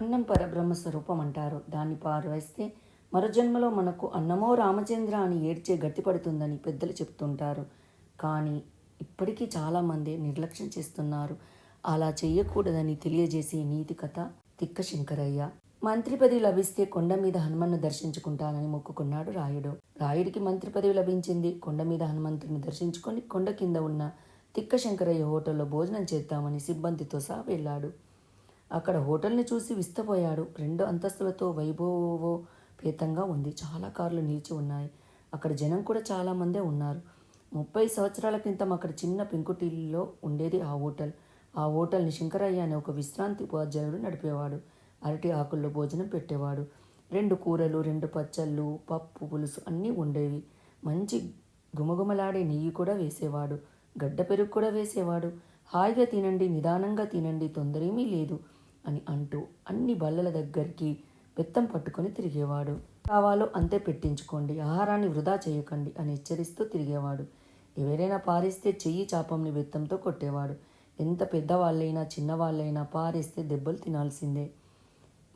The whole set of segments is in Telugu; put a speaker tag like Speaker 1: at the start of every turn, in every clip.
Speaker 1: అన్నం పరబ్రహ్మ స్వరూపం అంటారు. దాన్ని పారవేస్తే మరో జన్మలో మనకు అన్నమో రామచంద్ర అని ఏడ్చే గట్టి పడుతుందని పెద్దలు చెప్తుంటారు. కానీ ఇప్పటికీ చాలామంది నిర్లక్ష్యం చేస్తున్నారు. అలా చేయకూడదని తెలియజేసే నీతి కథ తిక్క శంకరయ్య మంత్రి పదవి లభిస్తే కొండ మీద హనుమన్ను దర్శించుకుంటానని మొక్కుకున్నాడు రాయుడు. రాయుడికి మంత్రి పదవి లభించింది. కొండ మీద హనుమంతుడిని దర్శించుకొని కొండ కింద ఉన్న తిక్క శంకరయ్య హోటల్లో భోజనం చేద్దామని సిబ్బందితో సహా వెళ్ళాడు. అక్కడ హోటల్ని చూసి విస్తపోయాడు. రెండు అంతస్తులతో వైభవోపేతంగా ఉంది. చాలా కార్లు నిలిచి ఉన్నాయి. అక్కడ జనం కూడా చాలా మందే ఉన్నారు. ముప్పై సంవత్సరాల క్రితం అక్కడ చిన్న పెంకుటిల్లో ఉండేది ఆ హోటల్. ఆ హోటల్ని శంకరయ్య అనే ఒక విశ్రాంతి ఉపాధ్యాయుడు నడిపేవాడు. అరటి ఆకుల్లో భోజనం పెట్టేవాడు. రెండు కూరలు రెండు పచ్చళ్ళు పప్పు పులుసు అన్నీ ఉండేవి. మంచి గుమగుమలాడే నెయ్యి కూడా వేసేవాడు. గడ్డ పెరుగు కూడా వేసేవాడు. హాయిగా తినండి నిదానంగా తినండి తొందరేమీ లేదు. అని అంటూ అన్ని బల్లల దగ్గరికి బెత్తం పట్టుకొని తిరిగేవాడు. కావాలో అంతే పెట్టించుకోండి ఆహారాన్ని వృధా చేయకండి అని హెచ్చరిస్తూ తిరిగేవాడు. ఎవరైనా పారేస్తే చెయ్యి చాపంని బెత్తంతో కొట్టేవాడు. ఎంత పెద్దవాళ్ళైనా చిన్నవాళ్ళైనా పారేస్తే దెబ్బలు తినాల్సిందే.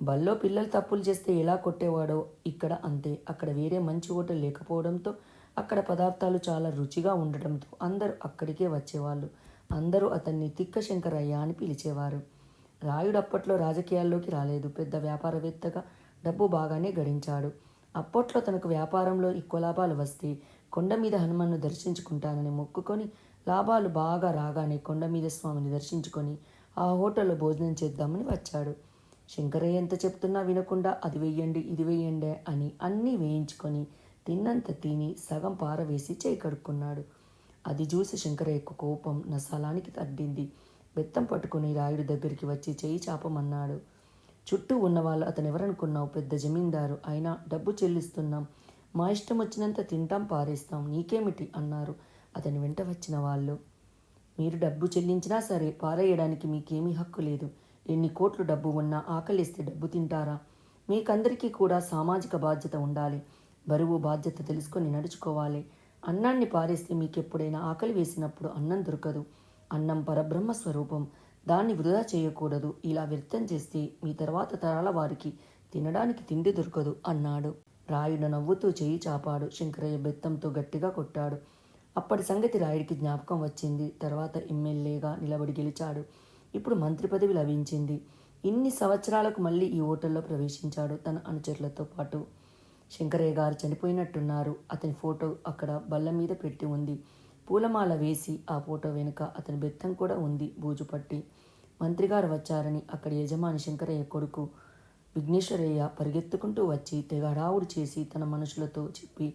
Speaker 1: బల్లో పిల్లలు తప్పులు చేస్తే ఎలా కొట్టేవాడో ఇక్కడ అంతే. అక్కడ వేరే మంచి హోటల్ లేకపోవడంతో అక్కడ పదార్థాలు చాలా రుచిగా ఉండటంతో అందరూ అక్కడికే వచ్చేవాళ్ళు. అందరూ అతన్ని తిక్క శంకరయ్య అని పిలిచేవారు. రాయుడు అప్పట్లో రాజకీయాల్లోకి రాలేదు. పెద్ద వ్యాపారవేత్తగా డబ్బు బాగానే గడించాడు. అప్పట్లో తనకు వ్యాపారంలో ఎక్కువ లాభాలు వస్తే కొండ మీద హనుమన్ను దర్శించుకుంటానని మొక్కుకొని లాభాలు బాగా రాగానే కొండ మీద స్వామిని దర్శించుకొని ఆ హోటల్లో భోజనం చేద్దామని వచ్చాడు. శంకరయ్య ఎంత చెప్తున్నా వినకుండా అది వెయ్యండి ఇది వెయ్యండి అని అన్నీ వేయించుకొని తిన్నంత తిని సగం పారవేసి చేయి కడుక్కున్నాడు. అది చూసి శంకరయ్యకు కోపం నా స్థలానికి తడ్డింది బెత్తం పట్టుకుని రాయుడు దగ్గరికి వచ్చి చేయి చాపమన్నాడు. చుట్టూ ఉన్నవాళ్ళు అతను ఎవరనుకున్నావు పెద్ద జమీందారు? అయినా డబ్బు చెల్లిస్తున్నాం. మా ఇష్టం వచ్చినంత తింటాం పారేస్తాం. నీకేమిటి? అన్నారు. అతని వెంట వచ్చిన వాళ్ళు. మీరు డబ్బు చెల్లించినా సరే పారేయడానికి మీకేమీ హక్కు లేదు. ఎన్ని కోట్లు డబ్బు ఉన్నా ఆకలిస్తే డబ్బు తింటారా? మీకందరికీ కూడా సామాజిక బాధ్యత ఉండాలి. బరువు బాధ్యత తెలుసుకొని నడుచుకోవాలి. అన్నాన్ని పారేస్తే మీకెప్పుడైనా ఆకలి వేసినప్పుడు అన్నం దొరకదు. అన్నం పరబ్రహ్మ స్వరూపం. దాన్ని వృధా చేయకూడదు. ఇలా వ్యర్థం చేస్తే మీ తర్వాత తరాల వారికి తినడానికి తిండి దొరకదు అన్నాడు. రాయుడు నవ్వుతూ చేయి చాపాడు. శంకరయ్య బెత్తంతో గట్టిగా కొట్టాడు. అప్పటి సంగతి రాయుడికి జ్ఞాపకం వచ్చింది. తర్వాత ఎమ్మెల్యేగా నిలబడి గెలిచాడు. ఇప్పుడు మంత్రి పదవి లభించింది. ఇన్ని సంవత్సరాలకు మళ్ళీ ఈ హోటల్లో ప్రవేశించాడు తన అనుచరులతో పాటు. శంకరయ్య గారు చనిపోయినట్టున్నారు. అతని ఫోటో అక్కడ బల్ల మీద పెట్టి ఉంది. పూలమాల వేసి ఆ ఫోటో వెనుక అతని బెత్తం కూడా ఉంది. బూజుపట్టి మంత్రిగారు వచ్చారని అక్కడి యజమాని శంకరయ్య కొడుకు విఘ్నేశ్వరయ్య పరిగెత్తుకుంటూ వచ్చి తెగ హడావుడు చేసి తన మనుషులతో చెప్పి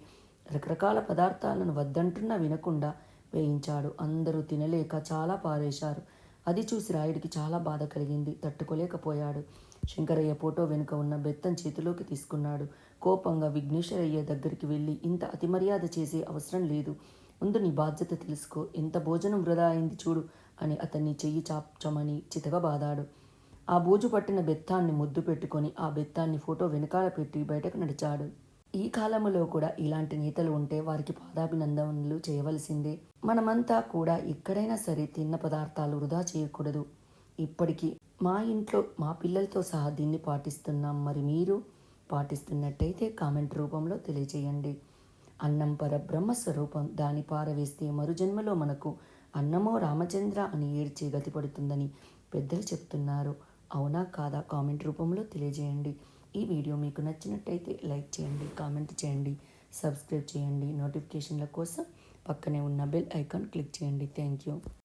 Speaker 1: రకరకాల పదార్థాలను వద్దంటున్నా వినకుండా వేయించాడు. అందరూ తినలేక చాలా పారేశారు. అది చూసి రాయుడికి చాలా బాధ కలిగింది. తట్టుకోలేకపోయాడు. శంకరయ్య ఫోటో వెనుక ఉన్న బెత్తం చేతిలోకి తీసుకున్నాడు. కోపంగా విఘ్నేశ్వరయ్య దగ్గరికి వెళ్ళి ఇంత అతిమర్యాద చేసే అవసరం లేదు. ముందు నీ బాధ్యత తెలుసుకో. ఎంత భోజనం వృధా అయింది చూడు అని అతన్ని చెయ్యి చాప్చమని చితగబాదాడు ఆ బూజు పట్టిన బెత్తాన్ని ముద్దు పెట్టుకొని ఆ బెత్తాన్ని ఫోటో వెనకాల పెట్టి బయటకు నడిచాడు. ఈ కాలంలో కూడా ఇలాంటి నేతలు ఉంటే వారికి పాదాభినందనలు చేయవలసిందే. మనమంతా కూడా ఎక్కడైనా సరే తిన్న పదార్థాలు వృధా చేయకూడదు. ఇప్పటికీ మా ఇంట్లో మా పిల్లలతో సహా దీన్ని పాటిస్తున్నాం. మరి మీరు పాటిస్తున్నట్టయితే కామెంట్ రూపంలో తెలియజేయండి అన్నం పరబ్రహ్మ స్వరూపం. దాని పారవేస్తే మరుజన్మలో మనకు అన్నమో రామచంద్ర అని ఏడ్చే గతి పడుతుందని పెద్దలు చెప్తున్నారు. అవునా కాదా? కామెంట్ రూపంలో తెలియజేయండి. ఈ వీడియో మీకు నచ్చినట్టయితే లైక్ చేయండి కామెంట్ చేయండి సబ్స్క్రైబ్ చేయండి. నోటిఫికేషన్ల కోసం పక్కనే ఉన్న బెల్ ఐకాన్ క్లిక్ చేయండి. Thank you.